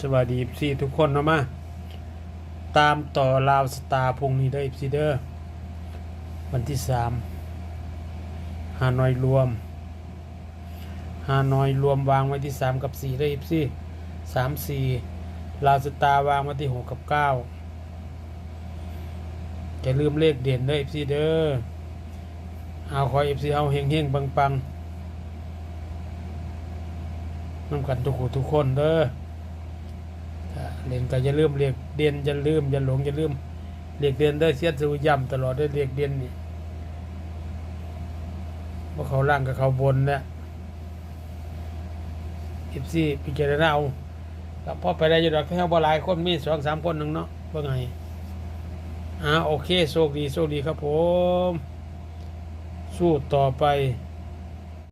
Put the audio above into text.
สวัสดีซีทุกคนนะมาตามต่อลาวสตาร์พงนี้ได้อซีเดอร์วันที่สามฮานอยรวมฮานอยรวมวางไว้ที่สามกับสี่ได้อซีสามสี่ลาวสตาร์วางไว้ที่หกกับเก้าจะลืมเลขเด่นได้อซีเดอร์เอาคอยเอฟซีเอาเฮงเฮงปังปังน้ำกันทุกคนทุกคนเด้อ เล่นก็อย่าลืมเรียกเดียนอย่าลืมอย่าหลงอย่าลืมเรียกเดียนได้เสียสูย่ำตลอดได้เรียกเดียนนี่ว่าเขาล่างกับเขาบนเนี่ยอิบซี่พิจารณาเอาแล้วพอไปได้อยู่ดอกแค่บหลายคนมีสองสามคนหนึ่งเนาะว่าไงอ่าโอเคโชคดีโชคดีครับผม สู้ต่อไป